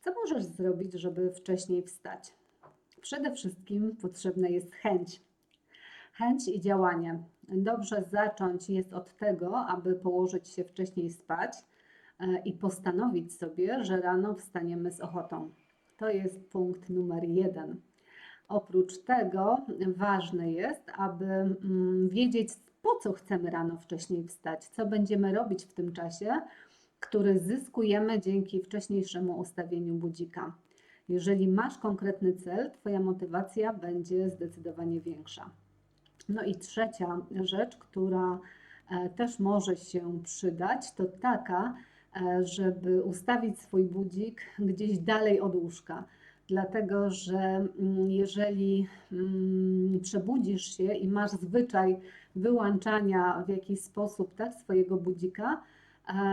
Co możesz zrobić, żeby wcześniej wstać? Przede wszystkim potrzebna jest chęć. Chęć i działanie. Dobrze zacząć jest od tego, aby położyć się wcześniej spać e, i postanowić sobie, że rano wstaniemy z ochotą. To jest punkt numer jeden. Oprócz tego ważne jest, aby mm, wiedzieć, po co chcemy rano wcześniej wstać, co będziemy robić w tym czasie, który zyskujemy dzięki wcześniejszemu ustawieniu budzika. Jeżeli masz konkretny cel, Twoja motywacja będzie zdecydowanie większa. No i trzecia rzecz, która e, też może się przydać, to taka, e, żeby ustawić swój budzik gdzieś dalej od łóżka. Dlatego, że mm, jeżeli mm, przebudzisz się i masz zwyczaj wyłączania w jakiś sposób tak, swojego budzika,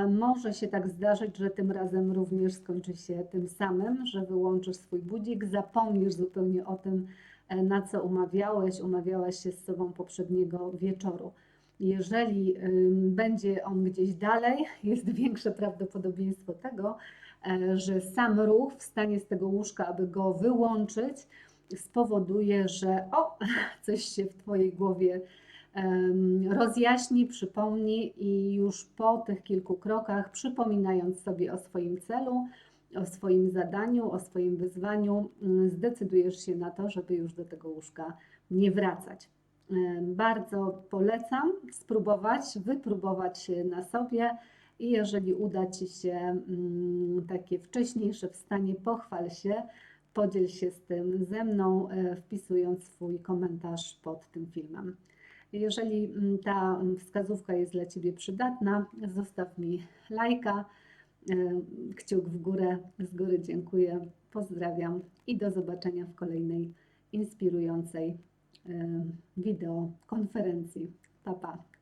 może się tak zdarzyć, że tym razem również skończy się tym samym, że wyłączysz swój budzik, zapomnisz zupełnie o tym, e, na co umawiałeś, umawiałaś się z sobą poprzedniego wieczoru. Jeżeli będzie on gdzieś dalej, jest większe prawdopodobieństwo tego, e, że sam ruch wstanie z tego łóżka, aby go wyłączyć, spowoduje, że o, coś się w Twojej głowie rozjaśni, przypomni i już po tych kilku krokach, przypominając sobie o swoim celu, o swoim zadaniu, o swoim wyzwaniu, mm, zdecydujesz się na to, żeby już do tego łóżka nie wracać. Bardzo polecam spróbować, wypróbować na sobie i jeżeli uda Ci się mm, takie wcześniejsze wstanie, pochwal się, podziel się z tym ze mną, e, wpisując swój komentarz pod tym filmem. Jeżeli mm, ta wskazówka jest dla Ciebie przydatna, zostaw mi lajka, e, kciuk w górę. Z góry dziękuję, pozdrawiam i do zobaczenia w kolejnej inspirującej e, wideo konferencji. Pa, pa.